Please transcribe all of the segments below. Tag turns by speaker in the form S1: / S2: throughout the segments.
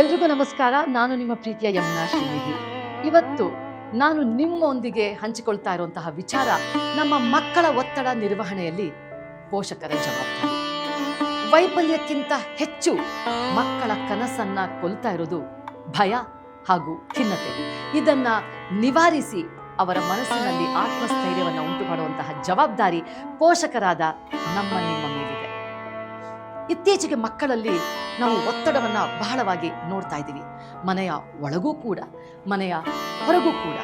S1: ಎಲ್ರಿಗೂ ನಮಸ್ಕಾರ. ನಾನು ನಿಮ್ಮ ಪ್ರೀತಿಯ ಯಮುನಾ ಇವತ್ತು ನಾನು ನಿಮ್ಮೊಂದಿಗೆ ಹಂಚಿಕೊಳ್ತಾ ಇರುವಂತಹ ವಿಚಾರ ನಮ್ಮ ಮಕ್ಕಳ ಒತ್ತಡ ನಿರ್ವಹಣೆಯಲ್ಲಿ ಪೋಷಕರ ಜವಾಬ್ದಾರಿ. ವೈಫಲ್ಯಕ್ಕಿಂತ ಹೆಚ್ಚು ಮಕ್ಕಳ ಕನಸನ್ನ ಕೊಲ್ತಾ ಇರೋದು ಭಯ ಹಾಗೂ ಖಿನ್ನತೆ. ಇದನ್ನ ನಿವಾರಿಸಿ ಅವರ ಮನಸ್ಸಿನಲ್ಲಿ ಆತ್ಮಸ್ಥೈರ್ಯವನ್ನು ಉಂಟು ಮಾಡುವಂತಹ ಜವಾಬ್ದಾರಿ ಪೋಷಕರಾದ ನಮ್ಮ ನಿಮ್ಮ ಮೇಲಿದೆ. ಇತ್ತೀಚೆಗೆ ಮಕ್ಕಳಲ್ಲಿ ನಾವು ಒತ್ತಡವನ್ನು ಬಹಳವಾಗಿ ನೋಡ್ತಾ ಇದ್ದೀವಿ. ಮನೆಯ ಒಳಗೂ ಕೂಡ, ಮನೆಯ ಹೊರಗೂ ಕೂಡ.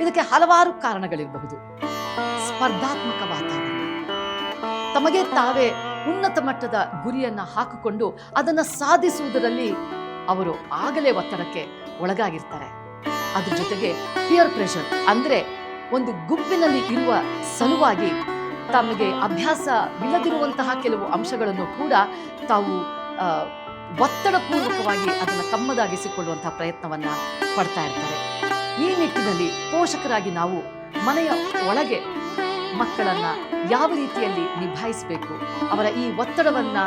S1: ಇದಕ್ಕೆ ಹಲವಾರು ಕಾರಣಗಳಿರಬಹುದು. ಸ್ಪರ್ಧಾತ್ಮಕ ವಾತಾವರಣ. ತಮಗೆ ತಾವೇ ಉನ್ನತ ಮಟ್ಟದ ಗುರಿಯನ್ನ ಹಾಕಿಕೊಂಡು ಅದನ್ನ ಸಾಧಿಸುವುದರಲ್ಲಿ ಅವರು ಆಗಲೇ ಒತ್ತಡಕ್ಕೆ ಒಳಗಾಗಿರ್ತಾರೆ. ಅದ್ರ ಜೊತೆಗೆ ಪಿಯರ್ ಪ್ರೆಷರ್ ಅಂದ್ರೆ ಒಂದು ಗುಂಪಿನಲ್ಲಿ ಇರುವ ಸಲುವಾಗಿ ತಮಗೆ ಅಭ್ಯಾಸವಿಲ್ಲದಿರುವಂತಹ ಕೆಲವು ಅಂಶಗಳನ್ನು ಕೂಡ ತಾವು ಒತ್ತಡಪೂರ್ವಕವಾಗಿ ಅದನ್ನು ತಮ್ಮದಾಗಿಸಿಕೊಳ್ಳುವಂತಹ ಪ್ರಯತ್ನವನ್ನ ಪಡ್ತಾ ಇರ್ತಾರೆ. ಈ ನಿಟ್ಟಿನಲ್ಲಿ ಪೋಷಕರಾಗಿ ನಾವು ಮನೆಯ ಒಳಗೆ ಮಕ್ಕಳನ್ನ ಯಾವ ರೀತಿಯಲ್ಲಿ ನಿಭಾಯಿಸಬೇಕು, ಅವರ ಈ ಒತ್ತಡವನ್ನ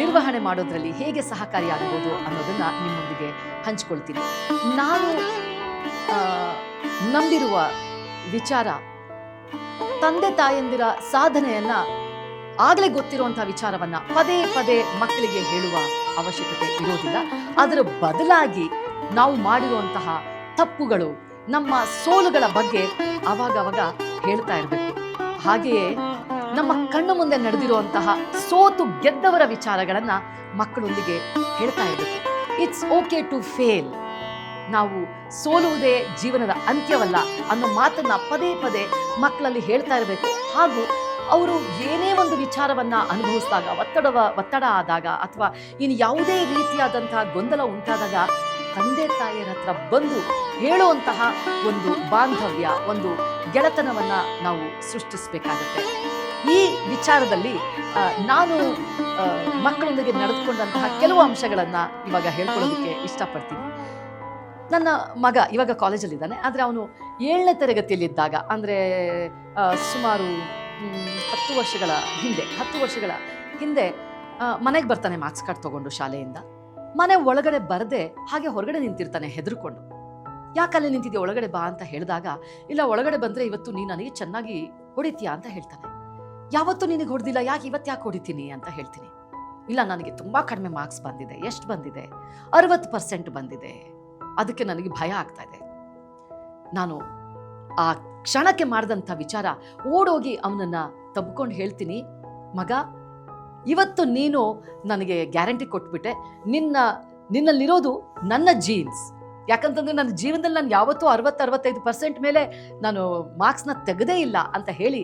S1: ನಿರ್ವಹಣೆ ಮಾಡೋದ್ರಲ್ಲಿ ಹೇಗೆ ಸಹಕಾರಿಯಾಗಬಹುದು ಅನ್ನೋದನ್ನ ನಿಮ್ಮೊಂದಿಗೆ ಹಂಚ್ಕೊಳ್ತೀನಿ. ನಾನು ನಂಬಿರುವ ವಿಚಾರ ತಂದೆ ತಾಯಂದಿರ ಸಾಧನೆಯನ್ನ ಆಗಲೇ ಗೊತ್ತಿರುವಂತಹ ವಿಚಾರವನ್ನ ಪದೇ ಪದೇ ಮಕ್ಕಳಿಗೆ ಹೇಳುವ ಅವಶ್ಯಕತೆ ಇರೋದಿಲ್ಲ. ಅದರ ಬದಲಾಗಿ ನಾವು ಮಾಡಿರುವಂತಹ ತಪ್ಪುಗಳು ನಮ್ಮ ಸೋಲುಗಳ ಬಗ್ಗೆ ಅವಾಗವಾಗ ಹೇಳ್ತಾ ಇರಬೇಕು. ಹಾಗೆಯೇ ನಮ್ಮ ಕಣ್ಣು ಮುಂದೆ ನಡೆದಿರುವಂತಹ ಸೋತು ಗೆದ್ದವರ ವಿಚಾರಗಳನ್ನ ಮಕ್ಕಳೊಂದಿಗೆ ಹೇಳ್ತಾ ಇರಬೇಕು. ಇಟ್ಸ್ ಓಕೆ ಟು ಫೇಲ್ ನಾವು ಸೋಲುವುದೇ ಜೀವನದ ಅಂತ್ಯವಲ್ಲ ಅನ್ನೋ ಮಾತನ್ನ ಪದೇ ಪದೇ ಮಕ್ಕಳಲ್ಲಿ ಹೇಳ್ತಾ ಇರಬೇಕು. ಹಾಗೂ ಅವರು ಏನೇ ಒಂದು ವಿಚಾರವನ್ನ ಅನುಭವಿಸಿದಾಗ, ಒತ್ತಡವ, ಒತ್ತಡ ಆದಾಗ ಅಥವಾ ಇನ್ನು ಯಾವುದೇ ರೀತಿಯಾದಂತಹ ಗೊಂದಲ ಉಂಟಾದಾಗ ತಂದೆ, ತಾಯಿಯರ ಹತ್ರ ಬಂದು ಹೇಳುವಂತಹ ಒಂದು ಬಾಂಧವ್ಯ, ಒಂದು ಗೆಳೆತನವನ್ನ ನಾವು ಸೃಷ್ಟಿಸಬೇಕಾಗುತ್ತೆ. ಈ ವಿಚಾರದಲ್ಲಿ ನಾನು ಮಕ್ಕಳೊಂದಿಗೆ ನಡೆದುಕೊಂಡಂತಹ ಕೆಲವು ಅಂಶಗಳನ್ನು ಇವಾಗ ಹೇಳ್ಕೊಳ್ಳೋದಕ್ಕೆ ಇಷ್ಟಪಡ್ತೀನಿ. ನನ್ನ ಮಗ ಇವಾಗ ಕಾಲೇಜಲ್ಲಿದ್ದಾನೆ, ಆದರೆ ಅವನು ಏಳನೇ ತರಗತಿಯಲ್ಲಿದ್ದಾಗ, ಅಂದರೆ ಸುಮಾರು ಹತ್ತು ವರ್ಷಗಳ ಹಿಂದೆ, ಹತ್ತು ವರ್ಷಗಳ ಹಿಂದೆ ಮನೆಗೆ ಬರ್ತಾನೆ ಮಾರ್ಕ್ಸ್ ಕಾರ್ಡ್ ತೊಗೊಂಡು ಶಾಲೆಯಿಂದ. ಮನೆ ಒಳಗಡೆ ಬರದೆ ಹಾಗೆ ಹೊರಗಡೆ ನಿಂತಿರ್ತಾನೆ ಹೆದರ್ಕೊಂಡು. ಯಾಕಲ್ಲಿ ನಿಂತಿದ್ಯಾ, ಒಳಗಡೆ ಬಾ ಅಂತ ಹೇಳಿದಾಗ, ಇಲ್ಲ, ಒಳಗಡೆ ಬಂದರೆ ಇವತ್ತು ನೀನು ನನಗೆ ಚೆನ್ನಾಗಿ ಹೊಡಿತೀಯಾ ಅಂತ ಹೇಳ್ತಾನೆ. ಯಾವತ್ತೂ ನಿನಗೆ ಹೊಡೆದಿಲ್ಲ, ಯಾಕೆ ಇವತ್ತು ಯಾಕೆ ಹೊಡಿತೀನಿ ಅಂತ ಹೇಳ್ತೀನಿ. ಇಲ್ಲ, ನನಗೆ ತುಂಬ ಕಡಿಮೆ ಮಾರ್ಕ್ಸ್ ಬಂದಿದೆ, ಎಷ್ಟು ಬಂದಿದೆ? ಅರವತ್ತು ಪರ್ಸೆಂಟ್ ಬಂದಿದೆ. ಅದಕ್ಕೆ ನನಗೆ ಭಯ ಆಗ್ತಾ ಇದೆ. ನಾನು ಆ ಕ್ಷಣಕ್ಕೆ ಮಾಡಿದಂಥ ವಿಚಾರ ಓಡೋಗಿ ಅವನನ್ನು ತಬ್ಕೊಂಡು ಹೇಳ್ತೀನಿ. ಮಗ, ಇವತ್ತು ನೀನು ನನಗೆ ಗ್ಯಾರಂಟಿ ಕೊಟ್ಬಿಟ್ಟೆ. ನಿನ್ನ, ನಿನ್ನಲ್ಲಿರೋದು ನನ್ನ ಜೀನ್ಸ್ ಯಾಕಂತಂದ್ರೆ ನನ್ನ ಜೀವನದಲ್ಲಿ ನಾನು ಯಾವತ್ತೂ ಅರವತ್ತು, ಅರವತ್ತೈದು ಪರ್ಸೆಂಟ್ ಮೇಲೆ ನಾನು ಮಾರ್ಕ್ಸ್ನ ತೆಗೆದೇ ಇಲ್ಲ ಅಂತ ಹೇಳಿ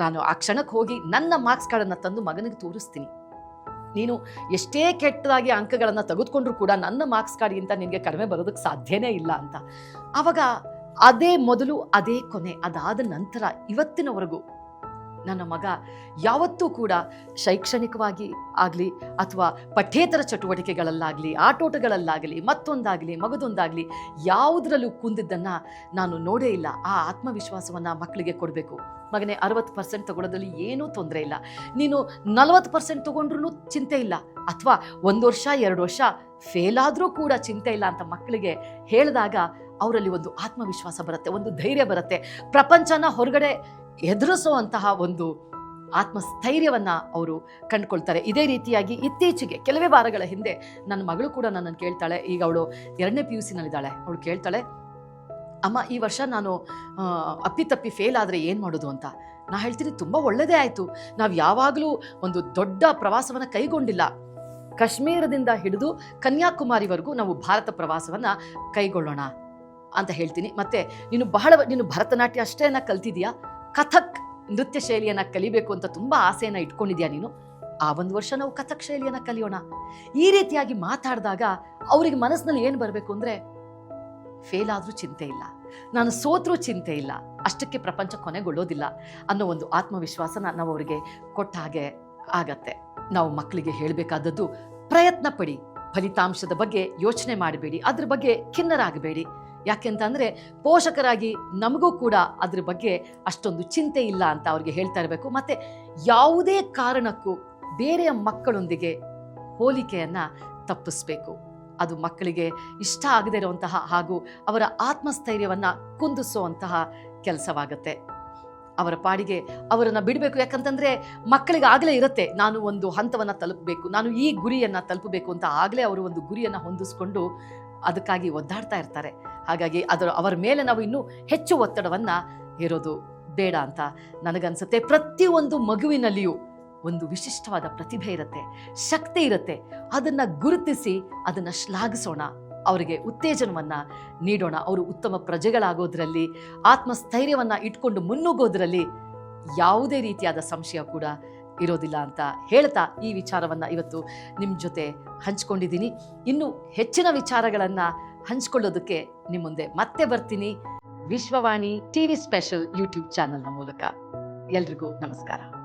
S1: ನಾನು ಆ ಕ್ಷಣಕ್ಕೆ ಹೋಗಿ ನನ್ನ ಮಾರ್ಕ್ಸ್ ಕಾರ್ಡನ್ನು ತಂದು ಮಗನಿಗೆ ತೋರಿಸ್ತೀನಿ. ನೀನು ಎಷ್ಟೇ ಕೆಟ್ಟದಾಗಿ ಅಂಕಗಳನ್ನು ತೆಗೆದುಕೊಂಡ್ರು ಕೂಡ ನನ್ನ ಮಾರ್ಕ್ಸ್ ಕಾರ್ಡ್ಗಿಂತ ನಿನಗೆ ಕಡಿಮೆ ಬರೋದಕ್ಕೆ ಸಾಧ್ಯನೇ ಇಲ್ಲ ಅಂತ. ಆವಾಗ ಅದೇ ಮೊದಲು ಅದೇ ಕೊನೆ ಅದಾದ ನಂತರ ಇವತ್ತಿನವರೆಗೂ ನನ್ನ ಮಗ ಯಾವತ್ತೂ ಕೂಡ ಶೈಕ್ಷಣಿಕವಾಗಿ ಆಗಲಿ ಅಥವಾ ಪಠ್ಯೇತರ ಚಟುವಟಿಕೆಗಳಲ್ಲಾಗಲಿ, ಆಟೋಟಗಳಲ್ಲಾಗಲಿ, ಮತ್ತೊಂದಾಗಲಿ, ಮಗದೊಂದಾಗಲಿ ಯಾವುದರಲ್ಲೂ ಕುಂದಿದ್ದನ್ನು ನಾನು ನೋಡೇ ಇಲ್ಲ. ಆ ಆತ್ಮವಿಶ್ವಾಸವನ್ನು ಮಕ್ಕಳಿಗೆ ಕೊಡಬೇಕು. ಮಗನೇ, ಅರವತ್ತು ಪರ್ಸೆಂಟ್ ತಗೊಳ್ಳೋದ್ರಲ್ಲಿ ಏನೂ ತೊಂದರೆ ಇಲ್ಲ. ನೀನು ನಲವತ್ತು ಪರ್ಸೆಂಟ್ ತೊಗೊಂಡ್ರೂ ಚಿಂತೆ ಇಲ್ಲ. ಅಥವಾ ಒಂದು ವರ್ಷ, ಎರಡು ವರ್ಷ ಫೇಲ್ ಆದರೂ ಕೂಡ ಚಿಂತೆ ಇಲ್ಲ ಅಂತ ಮಕ್ಕಳಿಗೆ ಹೇಳಿದಾಗ ಅವರಲ್ಲಿ ಒಂದು ಆತ್ಮವಿಶ್ವಾಸ ಬರುತ್ತೆ, ಒಂದು ಧೈರ್ಯ ಬರುತ್ತೆ. ಪ್ರಪಂಚನ ಹೊರಗಡೆ ಎದುರಿಸುವಂತಹ ಒಂದು ಆತ್ಮಸ್ಥೈರ್ಯವನ್ನ ಅವರು ಕಂಡುಕೊಳ್ತಾರೆ. ಇದೇ ರೀತಿಯಾಗಿ ಇತ್ತೀಚೆಗೆ ಕೆಲವೇ ವಾರಗಳ ಹಿಂದೆ ನನ್ನ ಮಗಳು ಕೂಡ ನನ್ನನ್ನು ಕೇಳ್ತಾಳೆ. ಈಗ ಅವಳು ಎರಡನೇ ಪಿ ಯು ಸಿನಲ್ಲಿದ್ದಾಳೆ. ಅವಳು ಕೇಳ್ತಾಳೆ, ಅಮ್ಮ, ಈ ವರ್ಷ ನಾನು ಅಪ್ಪಿತಪ್ಪಿ ಫೇಲ್ ಆದರೆ ಏನು ಮಾಡೋದು ಅಂತ? ನಾ ಹೇಳ್ತೀನಿ, ತುಂಬ ಒಳ್ಳೆಯದೇ ಆಯಿತು. ನಾವು ಯಾವಾಗಲೂ ಒಂದು ದೊಡ್ಡ ಪ್ರವಾಸವನ್ನು ಕೈಗೊಂಡಿಲ್ಲ. ಕಾಶ್ಮೀರದಿಂದ ಹಿಡಿದು ಕನ್ಯಾಕುಮಾರಿವರೆಗೂ ನಾವು ಭಾರತ ಪ್ರವಾಸವನ್ನು ಕೈಗೊಳ್ಳೋಣ ಅಂತ ಹೇಳ್ತೀನಿ. ಮತ್ತೆ, ನೀನು ಬಹಳ, ನೀನು ಭರತನಾಟ್ಯ ಅಷ್ಟೇನ ಕಲ್ತಿದ್ಯಾ ಕಥಕ್ ನೃತ್ಯ ಶೈಲಿಯನ್ನ ಕಲಿಬೇಕು ಅಂತ ತುಂಬಾ ಆಸೆಯನ್ನ ಇಟ್ಕೊಂಡಿದ್ಯಾ ನೀನು? ಆ ಒಂದು ವರ್ಷ ನಾವು ಕಥಕ್ ಶೈಲಿಯನ್ನ ಕಲಿಯೋಣ. ಈ ರೀತಿಯಾಗಿ ಮಾತಾಡಿದಾಗ ಅವ್ರಿಗೆ ಮನಸ್ಸಿನಲ್ಲಿ ಏನು ಬರಬೇಕು ಅಂದ್ರೆ, ಫೇಲ್ ಆದ್ರೂ ಚಿಂತೆ ಇಲ್ಲ. ನಾನು ಸೋತ್ರೂ ಚಿಂತೆ ಇಲ್ಲ. ಅಷ್ಟಕ್ಕೆ ಪ್ರಪಂಚ ಕೊನೆಗೊಳ್ಳೋದಿಲ್ಲ ಅನ್ನೋ ಒಂದು ಆತ್ಮವಿಶ್ವಾಸನ ನಾವು ಅವರಿಗೆ ಕೊಟ್ಟ ಹಾಗೆ ಆಗತ್ತೆ. ನಾವು ಮಕ್ಕಳಿಗೆ ಹೇಳಬೇಕಾದದ್ದು, ಪ್ರಯತ್ನ ಪಡಿ. ಫಲಿತಾಂಶದ ಬಗ್ಗೆ ಯೋಚನೆ ಮಾಡಬೇಡಿ. ಅದ್ರ ಬಗ್ಗೆ ಖಿನ್ನರಾಗಬೇಡಿ. ಯಾಕೆಂತಂದ್ರೆ ಪೋಷಕರಾಗಿ ನಮಗೂ ಕೂಡ ಅದ್ರ ಬಗ್ಗೆ ಅಷ್ಟೊಂದು ಚಿಂತೆ ಇಲ್ಲ ಅಂತ ಅವ್ರಿಗೆ ಹೇಳ್ತಾ ಇರಬೇಕು. ಮತ್ತೆ ಯಾವುದೇ ಕಾರಣಕ್ಕೂ ಬೇರೆಯ ಮಕ್ಕಳೊಂದಿಗೆ ಹೋಲಿಕೆಯನ್ನ ತಪ್ಪಿಸ್ಬೇಕು. ಅದು ಮಕ್ಕಳಿಗೆ ಇಷ್ಟ ಆಗದೇ ಇರುವಂತಹ ಹಾಗೂ ಅವರ ಆತ್ಮಸ್ಥೈರ್ಯವನ್ನು ಕುಂದಿಸುವಂತಹ ಕೆಲಸವಾಗುತ್ತೆ. ಅವರ ಪಾಡಿಗೆ ಅವರನ್ನು ಬಿಡಬೇಕು. ಯಾಕಂತಂದರೆ ಮಕ್ಕಳಿಗೆ ಆಗಲೇ ಇರುತ್ತೆ, ನಾನು ಒಂದು ಹಂತವನ್ನು ತಲುಪಬೇಕು, ನಾನು ಈ ಗುರಿಯನ್ನು ತಲುಪಬೇಕು ಅಂತ ಆಗಲೇ ಅವರು ಒಂದು ಗುರಿಯನ್ನು ಹೊಂದಿಸ್ಕೊಂಡು ಅದಕ್ಕಾಗಿ ಒದ್ದಾಡ್ತಾ ಇರ್ತಾರೆ. ಹಾಗಾಗಿ ಅದರ ಅವರ ಮೇಲೆ ನಾವು ಇನ್ನೂ ಹೆಚ್ಚು ಒತ್ತಡವನ್ನು ಇರೋದು ಬೇಡ ಅಂತ ನನಗನ್ಸುತ್ತೆ. ಪ್ರತಿಯೊಂದು ಮಗುವಿನಲ್ಲಿಯೂ ಒಂದು ವಿಶಿಷ್ಟವಾದ ಪ್ರತಿಭೆ ಇರುತ್ತೆ, ಶಕ್ತಿ ಇರುತ್ತೆ. ಅದನ್ನು ಗುರುತಿಸಿ ಅದನ್ನು ಶ್ಲಾಘಿಸೋಣ. ಅವರಿಗೆ ಉತ್ತೇಜನವನ್ನು ನೀಡೋಣ. ಅವರು ಉತ್ತಮ ಪ್ರಜೆಗಳಾಗೋದ್ರಲ್ಲಿ, ಆತ್ಮಸ್ಥೈರ್ಯವನ್ನು ಇಟ್ಕೊಂಡು ಮುನ್ನುಗ್ಗೋದ್ರಲ್ಲಿ ಯಾವುದೇ ರೀತಿಯಾದ ಸಂಶಯ ಕೂಡ ಇರೋದಿಲ್ಲ ಅಂತ ಹೇಳ್ತಾ ಈ ವಿಚಾರವನ್ನು ಇವತ್ತು ನಿಮ್ಮ ಜೊತೆ ಹಂಚ್ಕೊಂಡಿದ್ದೀನಿ. ಇನ್ನು ಹೆಚ್ಚಿನ ವಿಚಾರಗಳನ್ನು ಹಂಚ್ಕೊಳ್ಳೋದಕ್ಕೆ ನಿಮ್ಮ ಮುಂದೆ ಮತ್ತೆ ಬರ್ತೀನಿ. Vishwavani T V special YouTube ಚಾನೆಲ್ನ ಮೂಲಕ. ಎಲ್ರಿಗೂ ನಮಸ್ಕಾರ.